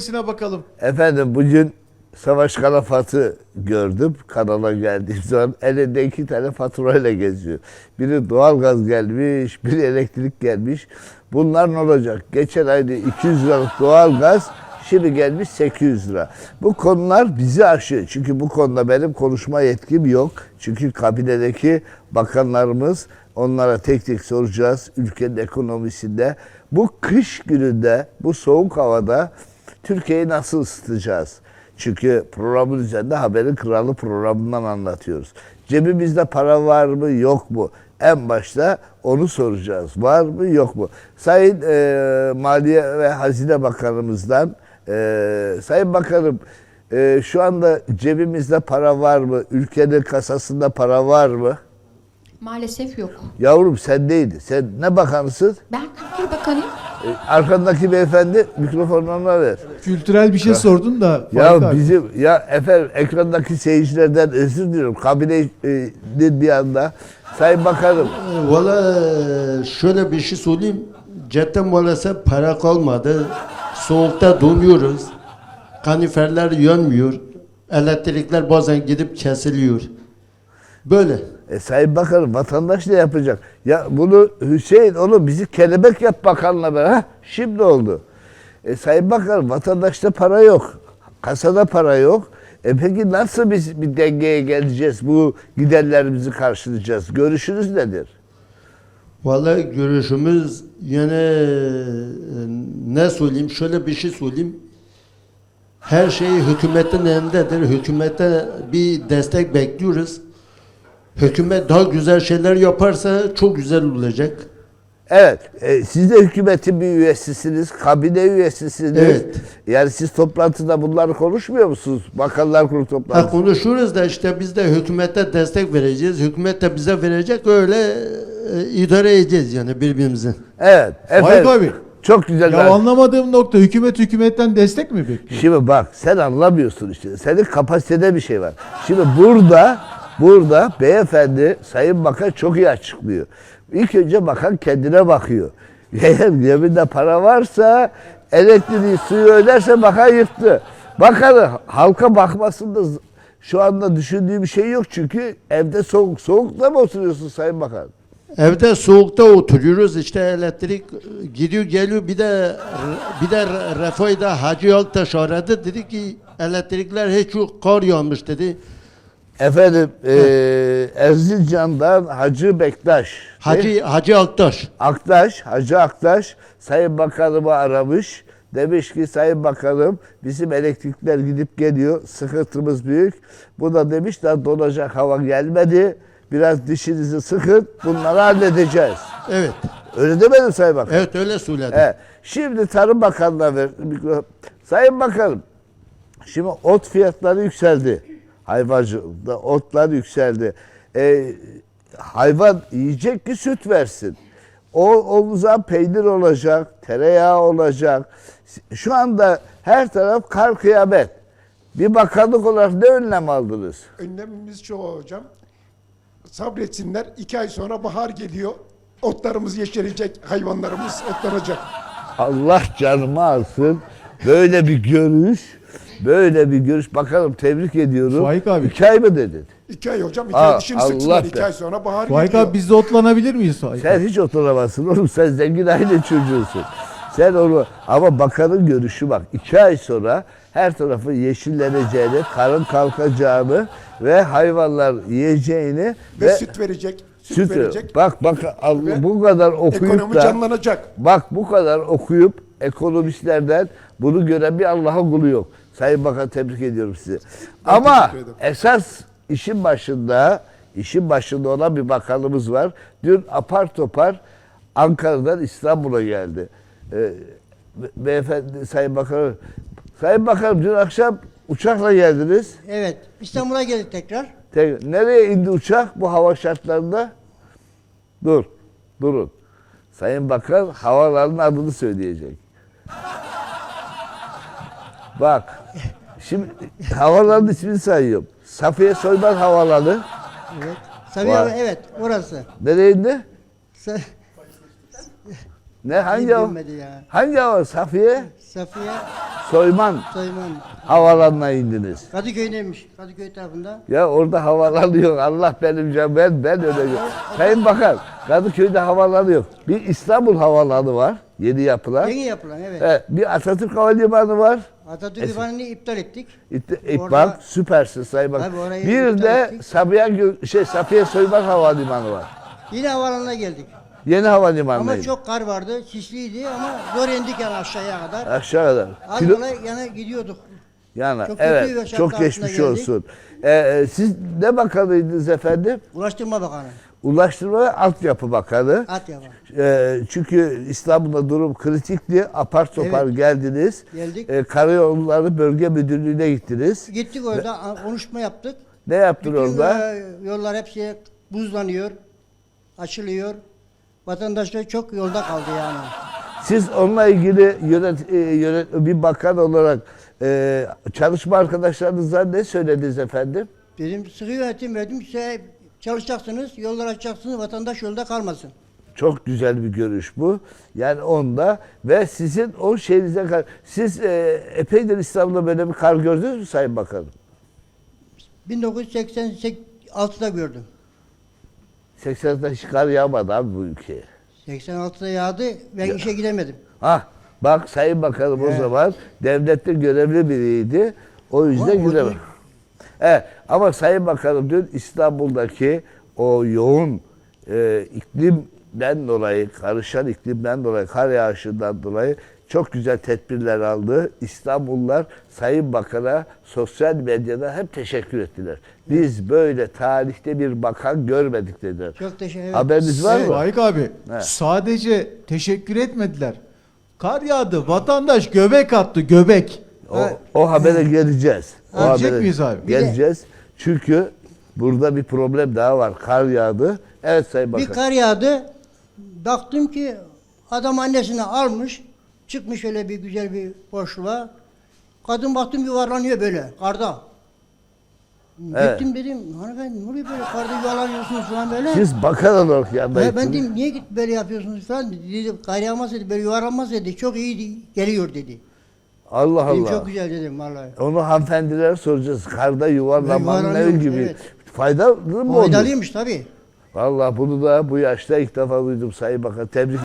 Sine bakalım. Efendim bugün Savaş Karafat'ı gördüm. Kanala geldiğim zaman elinde iki tane faturayla geziyor. Biri doğalgaz gelmiş, biri elektrik gelmiş. Bunlar ne olacak? Geçen ayda 200 liralık doğalgaz şimdi gelmiş 800 lira. Bu konular bizi aşıyor. Çünkü bu konuda benim konuşma yetkim yok. Çünkü kabinedeki bakanlarımız onlara tek tek soracağız ülkenin ekonomisinde. Bu kış gününde, bu soğuk havada Türkiye'yi nasıl ısıtacağız? Çünkü programın üzerinde haberin kralı programından anlatıyoruz. Cebimizde para var mı yok mu? En başta onu soracağız. Var mı yok mu? Sayın e, Maliye ve Hazine Bakanımızdan e, Sayın Bakanım e, şu anda cebimizde para var mı? Ülkenin kasasında para var mı? Maalesef yok. Yavrum sen neydi? Sen ne bakanısın? Ben Kültür Bakanıyım. E, arkandaki beyefendi mikrofonu ona ver. Kültürel bir şey sordun da. Faik Ya abi. bizim ya efendim ekrandaki seyircilerden özür diliyorum. Kabinenin bir anda Sayın Bakanım Valla şöyle bir şey söyleyeyim. Cepte maalesef para kalmadı. Soğukta donuyoruz. Kaniferler yanmıyor. Elektrikler bazen gidip kesiliyor. Böyle. E, Sayın Bakanım vatandaş ne yapacak? Ya bunu Hüseyin onu bizi kelebek yap bakanla beraber. Ha, şimdi oldu. E, Sayın Bakanım vatandaşta para yok. Kasada para yok. E peki nasıl biz bir dengeye geleceğiz? Bu giderlerimizi karşılayacağız. Görüşünüz nedir? Vallahi görüşümüz yine e, ne söyleyeyim şöyle bir şey söyleyeyim. Her şey hükümetin elindedir. Hükümete bir destek bekliyoruz. Hükümet daha güzel şeyler yaparsa çok güzel olacak. Evet, e, siz de hükümetin bir üyesisiniz, kabine üyesisiniz. Evet. Yani siz toplantıda bunları konuşmuyor musunuz? Bakanlar Kurulu Ha, toplantısı. konuşuyoruz da işte biz de hükümete destek vereceğiz. Hükümet de bize verecek öyle e, idare edeceğiz yani birbirimizi. Evet, efendim. abi. Çok güzel. Ya anlamadığım nokta hükümet hükümetten destek mi bekliyor? Şimdi bak sen anlamıyorsun işte. Senin kapasitede bir şey var. Şimdi burada burada beyefendi Sayın Bakan çok iyi açıklıyor. İlk önce bakan kendine bakıyor. Eğer cebinde para varsa elektriği suyu öderse bakan yırttı. Bakanı halka bakmasında şu anda düşündüğü bir şey yok çünkü evde soğuk. Soğukta mı oturuyorsun Sayın Bakan? Evde soğukta oturuyoruz işte elektrik e, gidiyor geliyor bir de bir de Refah'da Hacı Altaş aradı dedi ki elektrikler hiç yok kar yağmış dedi. Efendim eee Erzincan'dan Hacı Bektaş. Hacı Hacı Altaş. Aktaş, Hacı Aktaş Sayın Bakanımı aramış. Demiş ki Sayın Bakanım bizim elektrikler gidip geliyor. Sıkıntımız büyük. Bu da demiş daha donacak hava gelmedi. Biraz dişinizi sıkın. Bunları halledeceğiz. Evet. Öyle demedim Sayın Bakan. Evet öyle söyledi. Evet. Şimdi Tarım Bakanı'na ver. mikro- Sayın Bakanım, şimdi ot fiyatları yükseldi. Hayvancılıkta otlar yükseldi. Ee, hayvan yiyecek ki süt versin. O, o zaman peynir olacak, tereyağı olacak. Şu anda her taraf kar kıyamet. Bir bakanlık olarak ne önlem aldınız? Önlemimiz şu hocam. Sabretsinler. iki ay sonra bahar geliyor. Otlarımız yeşerecek, hayvanlarımız otlanacak. Allah canımı alsın. Böyle bir görüş, böyle bir görüş. Bakalım tebrik ediyorum. Faik abi. İki ay mı dedin? İki ay hocam, iki Aa, ay dişini be. iki ay sonra bahar Faik geliyor. abi biz de otlanabilir miyiz Faik Sen abi? hiç oturamazsın oğlum. Sen zengin aile çocuğusun. Sen onu ama bakanın görüşü bak. iki ay sonra her tarafı yeşilleneceğini, karın kalkacağını ve hayvanlar yiyeceğini Ve, ve, süt verecek. Süt, süt verecek. Bak bak Allah, Ve bu kadar okuyup Ekonomi da canlanacak. Bak bu kadar okuyup ekonomistlerden bunu gören bir Allah'ın kulu yok. Sayın Bakan tebrik ediyorum sizi. Ama teşekkür ederim. esas işin başında işin başında olan bir bakanımız var. Dün apar topar Ankara'dan İstanbul'a geldi. Ee, be- beyefendi Sayın Bakanım Sayın Bakanım dün akşam uçakla geldiniz. Evet, İstanbul'a geldik tekrar. Tek- nereye indi uçak bu hava şartlarında? Dur, durun. Sayın Bakan havaların adını söyleyecek. Bak, şimdi havaların ismini sayıyorum. Safiye Soyman Havalanı. Evet. Sabiha, Var. evet, orası. Sa Ne hangi hava? ya. Hangi hava? Safiye? Safiye Soyman Sayman. havalanına indiniz. Kadıköy'deymiş. Kadıköy tarafında. Ya orada havalanıyor. Allah benim canım. Ben, ben öyle gör. Sayın Bakan, Kadıköy'de havalanı yok. Bir İstanbul havalanı var. Yeni yapılan. Yeni yapılan evet. Evet, bir Atatürk Havalimanı var. Atatürk İvanı'nı iptal ettik. İt- İp- Orada- bak süpersin Sayın Bakan. Tabii orayı Bir iptal de ettik. Sabiha şey Safiye Soyman Havalimanı var. Yine havalanına geldik. Yeni havalimanı. Ama çok kar vardı. Sisliydi ama zor indik yani aşağıya kadar. aşağı kadar. Az Kilo- yana gidiyorduk. yana. çok evet. Çok geçmiş geldik. olsun. Ee, e, siz ne bakanıydınız efendim? Ulaştırma Bakanı. Ulaştırma ve Altyapı Bakanı. At yapan. Ee, çünkü İstanbul'da durum kritikti. Apar topar Evet. geldiniz. Geldik. Ee, Karayolları Bölge Müdürlüğü'ne gittiniz. Gittik orada a- konuşma yaptık. Ne yaptın Bütün orada? e, yollar hepsi buzlanıyor. Açılıyor. Vatandaşlar çok yolda kaldı yani. Siz onunla ilgili yönet, e, yönet, bir bakan olarak e, çalışma arkadaşlarınıza ne söylediniz efendim? Dedim sıkı yönetim verdim size çalışacaksınız, yollar açacaksınız, vatandaş yolda kalmasın. Çok güzel bir görüş bu. Yani onda ve sizin o şeyinize kar- siz e, epeydir İstanbul'da böyle bir kar gördünüz mü Sayın Bakanım? 1986'da gördüm. 80'de hiç kar yağmadı abi bu ülkeye. 86'da yağdı, ben işe gidemedim. Ah bak Sayın Bakanım o zaman devlette görevli biriydi. O yüzden o gidemem. Evet ama Sayın Bakanım dün İstanbul'daki o yoğun e, iklimden dolayı, karışan iklimden dolayı, kar yağışından dolayı çok güzel tedbirler aldı. İstanbullular Sayın Bakan'a sosyal medyada hep teşekkür ettiler. Biz böyle tarihte bir bakan görmedik dediler. Çok teşekkür ederim. Haberiniz var mı? Faik abi Evet. sadece teşekkür etmediler. Kar yağdı. Vatandaş göbek attı göbek. O, o habere geleceğiz. O Gelecek habere miyiz abi? Bir Geleceğiz. Çünkü burada bir problem daha var. Kar yağdı. Evet Sayın Bir Bakan. kar yağdı, baktım ki adam annesini almış, çıkmış öyle bir güzel bir boşluğa. Kadın baktım yuvarlanıyor böyle, karda. Evet. Gittim dedim, hanımefendi ne oluyor böyle karda yuvarlanıyorsunuz falan böyle. Siz bakan olarak Ya yandaydınız. ben dedim niye git böyle yapıyorsunuz falan dedi. Kar yağmaz dedi, böyle yuvarlanmaz dedi. Çok iyi geliyor dedi. Allah Allah. çok güzel dedim vallahi. Onu hanımefendilere soracağız. Karda yuvarlanmanın ne gibi? evet. Faydalı mı? Faydalıymış tabii. Vallahi bunu da bu yaşta ilk defa duydum Sayın Bakan. Tebrik